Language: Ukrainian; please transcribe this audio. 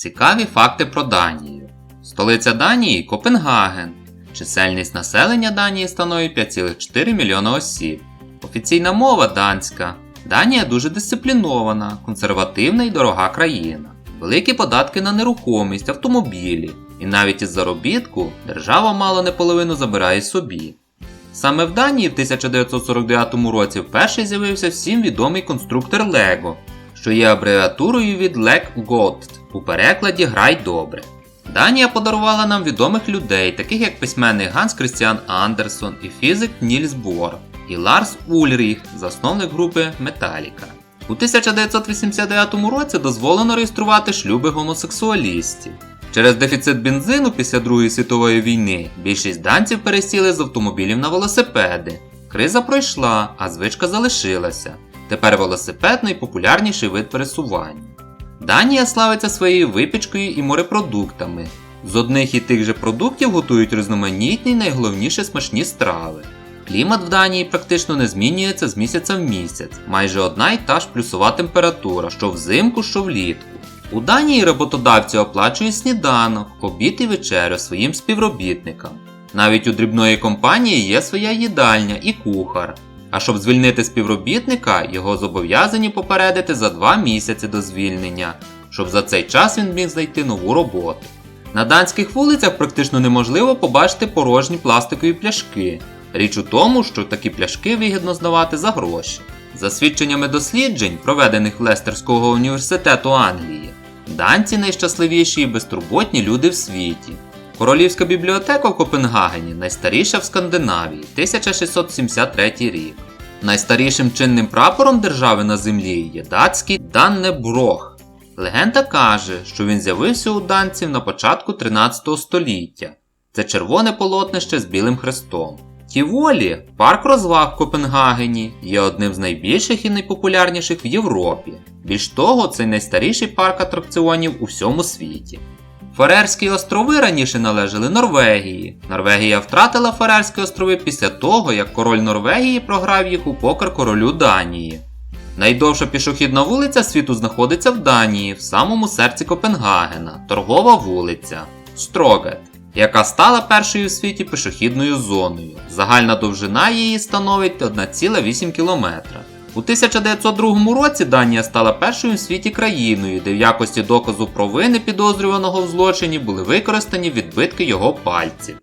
Цікаві факти про Данію. Столиця Данії Копенгаген. Чисельність населення Данії становить 5,4 мільйона осіб. Офіційна мова данська. Данія дуже дисциплінована, консервативна і дорога країна. Великі податки на нерухомість, автомобілі. І навіть із заробітку держава мало не половину забирає собі. Саме в Данії в 1949 році вперше з'явився всім відомий конструктор Лего, що є абревіатурою від Leg Gold, у перекладі Грай добре. Данія подарувала нам відомих людей, таких як письменник Ганс Крістіан Андерсон і фізик Нільс Бор, і Ларс Ульріх, засновник групи Металіка. У 1989 році дозволено реєструвати шлюби гомосексуалістів. Через дефіцит бензину після Другої світової війни більшість данців пересіли з автомобілів на велосипеди. Криза пройшла, а звичка залишилася. Тепер велосипед найпопулярніший вид пересування. Данія славиться своєю випічкою і морепродуктами. З одних і тих же продуктів готують різноманітні й найголовніше смачні страви. Клімат в Данії практично не змінюється з місяця в місяць, майже одна й та ж плюсова температура, що взимку, що влітку. У Данії роботодавці оплачують сніданок, обід і вечерю своїм співробітникам. Навіть у дрібної компанії є своя їдальня і кухар. А щоб звільнити співробітника, його зобов'язані попередити за два місяці до звільнення, щоб за цей час він міг знайти нову роботу. На данських вулицях практично неможливо побачити порожні пластикові пляшки. Річ у тому, що такі пляшки вигідно здавати за гроші. За свідченнями досліджень, проведених Лестерського університету Англії, данці найщасливіші і безтурботні люди в світі. Королівська бібліотека в Копенгагені найстаріша в Скандинавії 1673 рік. Найстарішим чинним прапором держави на землі є датський Даннеброг. Легенда каже, що він з'явився у данців на початку 13 століття. Це червоне полотнище з білим хрестом. Тіволі, парк розваг в Копенгагені, є одним з найбільших і найпопулярніших в Європі. Більш того, це найстаріший парк атракціонів у всьому світі. Фарерські острови раніше належали Норвегії. Норвегія втратила Фарерські острови після того, як король Норвегії програв їх у покер королю Данії. Найдовша пішохідна вулиця світу знаходиться в Данії, в самому серці Копенгагена, торгова вулиця Строгет, яка стала першою в світі пішохідною зоною. Загальна довжина її становить 1,8 км. У 1902 році Данія стала першою в світі країною, де в якості доказу провини підозрюваного в злочині були використані відбитки його пальців.